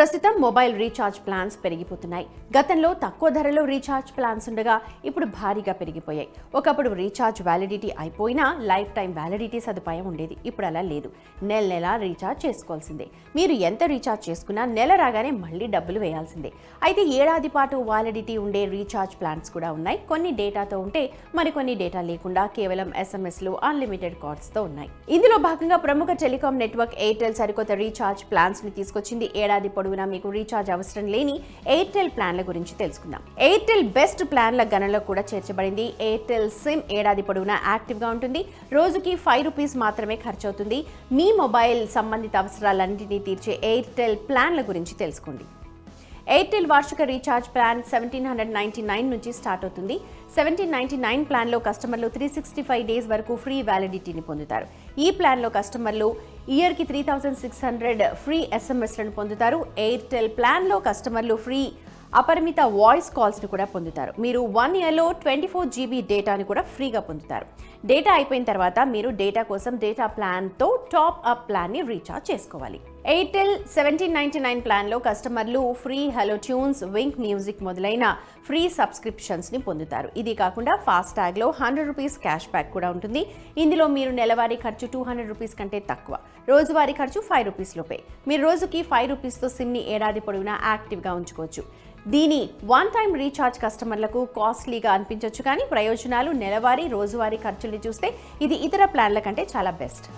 ప్రస్తుతం mobile recharge plans పెరిగిపోతున్నాయి. గతంలో తక్కువ ధరలో రీఛార్జ్ ప్లాన్స్ ఉండగా ఇప్పుడు భారీగా పెరిగిపోయాయి. ఒకప్పుడు రీఛార్జ్ వ్యాలిడిటీ అయిపోయినా లైఫ్ టైం వ్యాలిడిటీ సదుపాయం ఉండేది. ఇప్పుడు అలా లేదు. నెల నెల రీఛార్జ్ చేసుకోవాల్సిందే. మీరు ఎంత రీఛార్జ్ చేసుకున్నా నెల రాగానే మళ్ళీ డబ్బులు వేయాల్సిందే. అయితే ఏడాది పాటు వ్యాలిడిటీ ఉండే రీఛార్జ్ ప్లాన్స్ కూడా ఉన్నాయి. కొన్ని డేటాతో ఉంటే మరికొన్ని డేటా లేకుండా కేవలం ఎస్ఎంఎస్లు అన్లిమిటెడ్ కాల్స్తో ఉన్నాయి. ఇందులో భాగంగా ప్రముఖ టెలికాం నెట్వర్క్ ఎయిర్టెల్ సరికొత్త రీఛార్జ్ ప్లాన్స్ని తీసుకొచ్చింది ఏడాది పొడవునా మీకు రీఛార్జ్ అవసరం లేని ఎయిర్టెల్ ప్లాన్ల గురించి తెలుసుకుందాం. ఎయిర్టెల్ బెస్ట్ ప్లాన్ల గణనలో కూడా చేర్చబడింది. ఎయిర్టెల్ సిమ్ ఏడాది పొడవునా యాక్టివ్గా ఉంటుంది. రోజుకి ఫైవ్ రూపీస్ మాత్రమే ఖర్చు అవుతుంది మీ మొబైల్ సంబంధిత అవసరాలన్నింటినీ తీర్చే ఎయిర్టెల్ ప్లాన్ల గురించి తెలుసుకోండి. ఎయిర్టెల్ వార్షిక recharge plan seventeen hundred ninety nine నుంచి స్టార్ట్ అవుతుంది. సెవెంటీన్ నైంటీ నైన్ ప్లాన్లో కస్టమర్లు త్రీ సిక్స్టీ ఫైవ్ డేస్ వరకు ఫ్రీ వ్యాలిడిటీని పొందుతారు. ఈ ప్లాన్లో కస్టమర్లు ఇయర్కి three thousand six hundred free ఎస్ఎంఎస్లను పొందుతారు. ఎయిర్టెల్ ప్లాన్లో కస్టమర్లు ఫ్రీ అపరిమిత వాయిస్ కాల్స్ని కూడా పొందుతారు. మీరు వన్ ఇయర్లో ట్వంటీ ఫోర్ జీబీ డేటాని కూడా ఫ్రీగా పొందుతారు. డేటా అయిపోయిన తర్వాత మీరు డేటా కోసం డేటా ప్లాన్తో టాప్ అప్ ప్లాన్ని రీఛార్జ్ చేసుకోవాలి. ఎయిర్టెల్ సెవెంటీన్ నైన్టీ నైన్ ప్లాన్లో కస్టమర్లు free hello tunes Wynk music మొదలైన ఫ్రీ సబ్స్క్రిప్షన్స్ని పొందుతారు. ఇది కాకుండా ఫాస్ట్ ట్యాగ్లో హండ్రెడ్ రూపీస్ క్యాష్ బ్యాక్ కూడా ఉంటుంది. ఇందులో మీరు నెలవారీ ఖర్చు టూ హండ్రెడ్ రూపీస్ కంటే తక్కువ. రోజువారీ ఖర్చు ఫైవ్ రూపీస్ లోపే. మీరు రోజుకి ఫైవ్ రూపీస్తో సిమ్ని ఏడాది పొడవునా యాక్టివ్గా ఉంచుకోవచ్చు. దీని వన్ టైం రీఛార్జ్ కస్టమర్లకు కాస్ట్లీగా అనిపించవచ్చు కానీ ప్రయోజనాలు నెలవారీ రోజువారీ ఖర్చుల్ని చూస్తే ఇది ఇతర ప్లాన్ల కంటే చాలా బెస్ట్